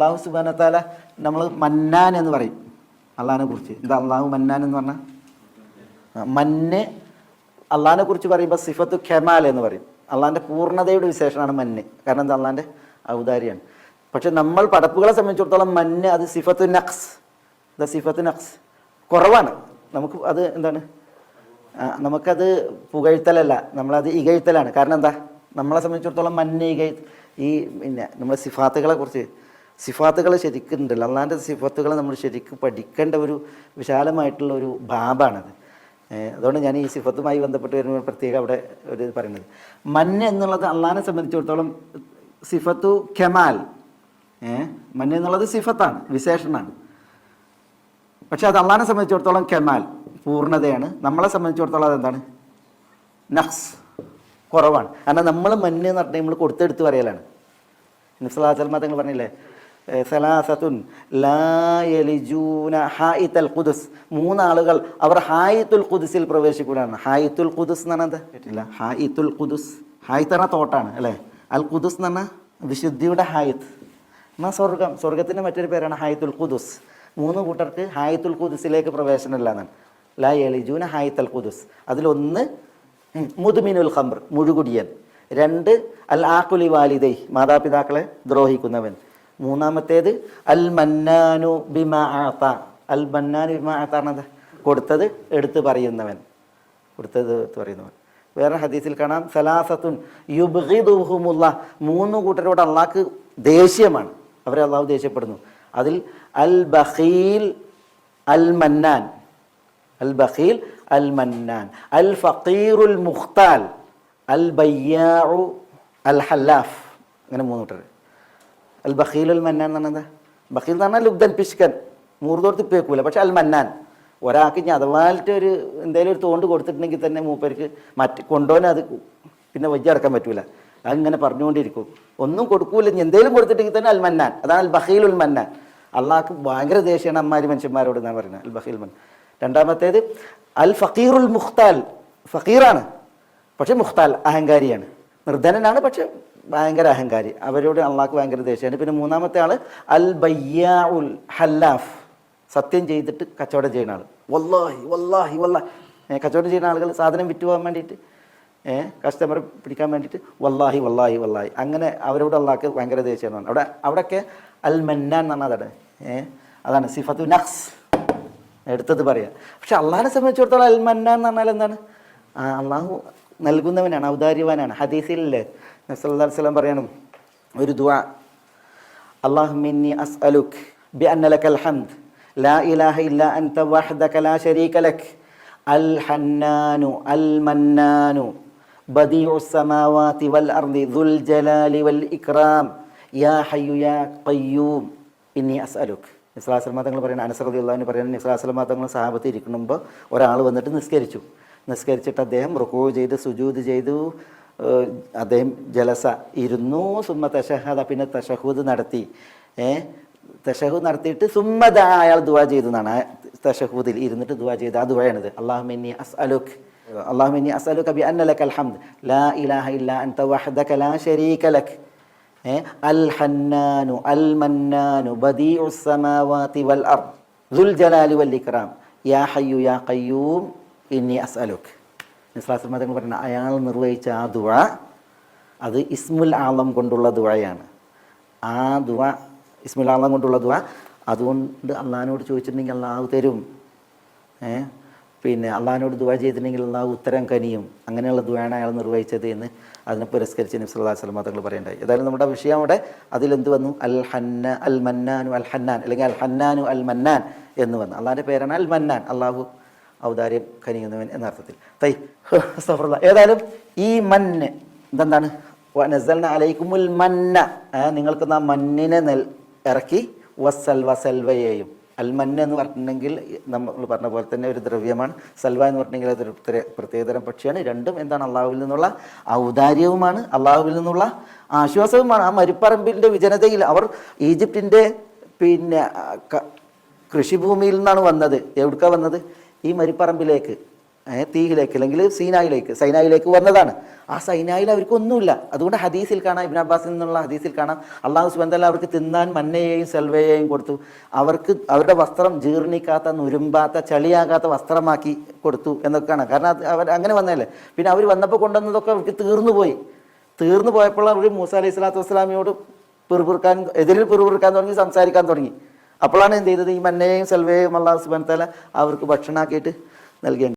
അള്ളാഹു സുബാനത്താല നമ്മൾ മന്നാൻ എന്ന് പറയും. അള്ളാഹിനെ കുറിച്ച്. ഇത് അള്ളാഹു മന്നാൻ എന്ന് പറഞ്ഞാൽ മന്ന് അള്ളാഹിനെ കുറിച്ച് പറയുമ്പോൾ സിഫത്ത് ഖെമാൽ എന്ന് പറയും. അള്ളാഹിന്റെ പൂർണതയുടെ വിശേഷമാണ് മന്ന്. കാരണം എന്താ? അള്ളാഹിന്റെ ഔദാര്യാണ് പക്ഷെ നമ്മൾ പടപ്പുകളെ സംബന്ധിച്ചിടത്തോളം മന്ന് അത് സിഫത്ത് നഖ്സ്. ദ സിഫത്ത് നഖ്സ്. കുറവാണ്. നമുക്ക് അത് എന്താണ്? നമുക്കത് പുകഴ്ത്തലല്ല. നമ്മളത് ഇകഴ്ത്തലാണ്. കാരണം എന്താ? നമ്മളെ സംബന്ധിച്ചിടത്തോളം മന്നെ ഇക ഈ പിന്നെ നമ്മളെ സിഫാത്തുകളെ കുറിച്ച് സിഫാത്തുകൾ ശരിക്കുണ്ടല്ലോ അള്ളാന്റെ സിഫാത്തുകൾ നമ്മൾ ശരിക്കും പഠിക്കേണ്ട ഒരു വിശാലമായിട്ടുള്ള ഒരു ഭാബാണത്. അതുകൊണ്ട് ഞാൻ ഈ സിഫത്തുമായി ബന്ധപ്പെട്ട് വരുമ്പോൾ പ്രത്യേകം അവിടെ ഒരു പറയുന്നത്. മഞ്ഞ എന്നുള്ളത് അള്ളാനെ സംബന്ധിച്ചിടത്തോളം സിഫത്തു കെമാൽ. മഞ്ഞ എന്നുള്ളത് സിഫത്താണ് വിശേഷണമാണ് പക്ഷെ അത് അള്ളാനെ സംബന്ധിച്ചിടത്തോളം കെമാൽ പൂർണതയാണ്. നമ്മളെ സംബന്ധിച്ചിടത്തോളം അതെന്താണ് നഖ്സ് കുറവാണ്. കാരണം നമ്മൾ മഞ്ഞ് എന്ന് പറഞ്ഞാൽ നമ്മൾ കൊടുത്തെടുത്ത് പറയലാണ്. നിസ്ലാസൽമ തങ്ങൾ പറഞ്ഞില്ലേ? സലാസത്തുൻ ലാ യലിജൂന ഹായിത്തൽ ഖുദുസ്. മൂന്നാളുകൾ അവർ ഹായിത്തുൽ ഖുദുസിൽ പ്രവേശിക്കൂടാണ് ഹായിത്തുൽ ഖുദുസ് എന്ന് പറഞ്ഞത് കേട്ടില്ല. ഹായിത്തുൽ ഖുദുസ്. ഹായിത്ത് തോട്ടാണ് അല്ലേ? അൽ ഖുദുസ് എന്ന് പറഞ്ഞാൽ വിശുദ്ധിയുടെ ഹായിത്ത്. എന്നാൽ സ്വർഗം? സ്വർഗത്തിന്റെ മറ്റൊരു പേരാണ് ഹായിത്തുൽ ഖുദുസ്. മൂന്ന് കൂട്ടർക്ക് ഹായിത്തുൽ ഖുദുസിലേക്ക് പ്രവേശനമില്ല എന്നാണ്. ലാ യലിജൂന ഹായിത്തൽ ഖുദുസ്. അതിലൊന്ന് മുതുമിനുൽ ഖംർ മുഴുകുടിയൻ. രണ്ട് അൽ ആക്കുലി വാലിദൈ മാതാപിതാക്കളെ ദ്രോഹിക്കുന്നവൻ. മൂന്നാമത്തേത് അൽ മന്നാനു ബിമ അൽ മന്നാനു ബിമ ആത്ത പറഞ്ഞത് കൊടുത്തത് എടുത്ത് പറയുന്നവൻ. കൊടുത്തത് എടുത്ത് പറയുന്നവൻ. വേറെ ഹദീസിൽ കാണാം സലാസത്തുൻ യുബ്ഹിദുഹുമുള്ള മൂന്ന് കൂട്ടരോട് അള്ളാഹ്ക്ക് ദേഷ്യമാണ്. അവരെ അള്ളാഹു ദേഷ്യപ്പെടുന്നു. അതിൽ അൽ ബഹീൽ അൽ മന്നാൻ അൽ ബഹീൽ അൽ മന്നാൻ അൽ ഫഖീറുൽ മുഖ്താൽ. അൽ ബയ്യാഉ അൽ ഹല്ലാഫ് അങ്ങനെ മൂന്ന് കൂട്ടർ അൽ ബഖീൽ അൽ മന്നാൻ എന്ന് പറഞ്ഞത്. ബഖീൽ എന്ന് പറഞ്ഞാൽ ലുബ്ദൻ പിഷ്കൻ. മൂർദോർത്ത് പേക്കൂല പക്ഷെ അൽ മന്നാൻ ഒരാൾക്ക് ഇനി അഥവായിട്ട് ഒരു എന്തെങ്കിലും ഒരു തോണ്ട് കൊടുത്തിട്ടുണ്ടെങ്കിൽ തന്നെ മൂപ്പർക്ക് മറ്റ് കൊണ്ടുപോകാൻ അത് പിന്നെ വജ്ജടക്കാൻ പറ്റൂല. അതിങ്ങനെ പറഞ്ഞുകൊണ്ടിരിക്കും. ഒന്നും കൊടുക്കൂല ഇനി എന്തെങ്കിലും കൊടുത്തിട്ടുണ്ടെങ്കിൽ തന്നെ അൽ മന്നാൻ അതാണ് അൽ ബഖീൽ ഉൽ മന്നാൻ അള്ളാഹ്ക്ക് ഭയങ്കര ദേഷ്യമാണ് അമ്മാരി മനുഷ്യന്മാരോട് എന്നാണ് പറയുന്നത് അൽ ബഖീൽ മൻ രണ്ടാമത്തേത് അൽ ഫക്കീറുൽ മുഖ്താൽ. ഫക്കീറാണ് പക്ഷെ മുഖ്താൽ അഹങ്കാരിയാണ്. നിർധനനാണ് പക്ഷെ ഭയങ്കര അഹങ്കാരി. അവരോട് അള്ളാഹ്ക്ക് ഭയങ്കര ദേഷ്യമാണ് പിന്നെ മൂന്നാമത്തെ ആൾ അൽ ബയ്യാ ഉൽ ഹല്ലാഫ്. സത്യം ചെയ്തിട്ട് കച്ചവടം ചെയ്യുന്ന ആൾ വല്ലാഹി വല്ലാഹി വല്ലാഹി. കച്ചവടം ചെയ്യുന്ന ആളുകൾ സാധനം വിറ്റ് പോകാൻ വേണ്ടിയിട്ട് ഏഹ് കസ്റ്റമർ പിടിക്കാൻ വേണ്ടിയിട്ട് വല്ലാഹി വല്ലാഹി വല്ലാഹി. അങ്ങനെ അവരോട് അള്ളാഹ്ക്ക് ഭയങ്കര ദേഷ്യമാണ് അവിടെ അവിടെയൊക്കെ അൽ മന്നാൻ എന്നാണ് അതാണ്. ഏഹ് അതാണ് സിഫത്തു നഖ്സ്. എടുത്തത് പറയാം. പക്ഷെ അള്ളാഹിനെ സംബന്ധിച്ചിടത്തോളം അൽ മന്നാൻ എന്ന് പറഞ്ഞാൽ എന്താണ്? അള്ളാഹു നൽകുന്നവനാണ് ഔദാര്യവാനാണ് ഹദീസിലല്ലേ നസല്ലാ വസ്ലം പറയണം ഒരു ദുആ اللهم إني أسألك بأن لك الحمد لا إله إلا أنت وحدك لا شريك لك الحنان المنان بديع السماوات والأرض ذو الجلال والإكرام يا حي يا قيوم إني أسألك നിസ്ലാസ്ലമ തങ്ങൾ പറയുന്ന അനസറതി അള്ളഹാന് പറയുന്ന നിസ്ലാസ്ലമ തങ്ങൾ സാഹബത്ത് ഇരിക്കുമ്പോൾ ഒരാൾ വന്നിട്ട് നിസ്കരിച്ചു നിസ്കരിച്ചിട്ട് അദ്ദേഹം റുക്കോ ചെയ്ത് സുജൂത് ചെയ്തു. അദ്ദേഹം ജലസ ഇരുന്നു. സുമ്മ തഷഹദ പിന്നെ തഷഹൂദ് നടത്തി. ഏ തഷഹൂദ് നടത്തിയിട്ട് സുമ്മദ അയാൾ ദുവാ ചെയ്തു എന്നാണ് തഷഹൂദിൽ ഇരുന്നിട്ട് ദുവാ ചെയ്ത് ആ ദുവായാണിത്. അള്ളാഹുമിനി അസ് അലുഖ് അള്ളാഹുമിനി അസ് അലുഖ് അബി അന്ന ലക അൽഹംദ് ലാ ഇലാഹ ഇല്ല അൻത വഹദക ലാ ശരീക ലക്. അൽ ഹന്നാനു അൽ മന്നാനു ബദീഉ സമാവാതി വൽ അർദ്. ദുൽ ജലാലി വൽ ഇക്റാം യാ ഹയ്യു യാ ഖയ്യൂം. ഇന്നി അസ്അലുക് നിസ്ലാസ്ലമ തങ്ങൾ പറയുന്ന അയാൾ നിർവഹിച്ച ആ ദുവ അത് ഇസ്മുൽ ആളം കൊണ്ടുള്ള ദുവയാണ് ആ ദുവ ഇസ്മുൽ ആളം കൊണ്ടുള്ള ദുവ അതുകൊണ്ട് അള്ളഹാനോട് ചോദിച്ചിട്ടുണ്ടെങ്കിൽ അള്ളാഹു തരും. ഏ? പിന്നെ അള്ളഹാനോട് ദുവ ചെയ്തിട്ടുണ്ടെങ്കിൽ അള്ളാഹു ഉത്തരം കനിയും. അങ്ങനെയുള്ള ദുവാണ് അയാൾ നിർവഹിച്ചത് എന്ന് അതിനെ പുരസ്കരിച്ച് നബ്സല്ലാ സ്വലമ തങ്ങൾ പറയേണ്ടായി ഏതായാലും നമ്മുടെ വിഷയം അവിടെ അതിലെന്ത് വന്നു? അൽ ഹന്ന അൽ മന്നാനു അൽ ഹന്നാൻ അല്ലെങ്കിൽ അൽ ഹന്നാനു അൽ മന്നാൻ എന്ന് വന്നു. അള്ളാഹിന്റെ പേരാണ് അൽ മന്നാൻ അള്ളാഹു ഔദാര്യം കനിയുന്നവൻ എന്ന അർത്ഥത്തിൽ. തൈ സഫറുള്ള ഏതായാലും ഈ മന്ന് എന്താണ് നസൽന അലൈക്കുമുൽ മന്ന. നിങ്ങൾക്ക് നാം മണ്ണിനെ നെൽ ഇറക്കി വസൽവ സെൽവയെയും അൽമന്ന എന്ന് പറഞ്ഞിട്ടുണ്ടെങ്കിൽ നമ്മൾ പറഞ്ഞ പോലെ തന്നെ ഒരു ദ്രവ്യമാണ്. സൽവ എന്ന് പറഞ്ഞിട്ടുണ്ടെങ്കിൽ അതൊരു പ്രത്യേക- പ്രത്യേകതരം പക്ഷിയാണ്. രണ്ടും എന്താണ്? അള്ളാഹുവിൽ നിന്നുള്ള ഔദാര്യവുമാണ്. അള്ളാഹുവിൽ നിന്നുള്ള ആശ്വാസവുമാണ്. ആ മരുപ്പറമ്പിന്റെ വിജനതയിൽ അവർ ഈജിപ്തിന്റെ പിന്നെ കൃഷിഭൂമിയിൽ നിന്നാണ് വന്നത്. എവിടുക്കാ വന്നത്? ഈ മരിപ്പറമ്പിലേക്ക് തീഹിലേക്ക് അല്ലെങ്കിൽ സീനായിലേക്ക് സൈനായിലേക്ക് വന്നതാണ്. ആ സൈനായിൽ അവർക്കൊന്നുമില്ല. അതുകൊണ്ട് ഹദീസിൽ കാണാം ഇബിൻ അബ്ബാസിൽ നിന്നുള്ള ഹദീസിൽ കാണാം അള്ളാഹു സുബന്ധല്ല അവർക്ക് തിന്നാൻ മന്നയെയും സെൽവയെയും കൊടുത്തു. അവർക്ക് അവരുടെ വസ്ത്രം ജീർണിക്കാത്ത നുരുമ്പാത്ത ചളിയാകാത്ത വസ്ത്രമാക്കി കൊടുത്തു എന്നൊക്കെ കാണാം കാരണം അവർ അങ്ങനെ വന്നതല്ലേ. പിന്നെ അവർ വന്നപ്പോൾ കൊണ്ടുവന്നതൊക്കെ അവർക്ക് തീർന്നു പോയി. തീർന്നു പോയപ്പോൾ അവർ മൂസ അലൈഹി സ്വലാത്തു വസ്സലാമിയോട് പിറുപിറുക്കാൻ എതിരിൽ പിറുപിറുക്കാൻ തുടങ്ങി സംസാരിക്കാൻ തുടങ്ങി. അപ്പോഴാണ് എന്ത് ചെയ്തത്? ഈ മന്നയെയും സെൽവയെയും അള്ളാഹു സുബാൻ തല അവർക്ക് ഭക്ഷണമാക്കിയിട്ട് നൽകിയത്.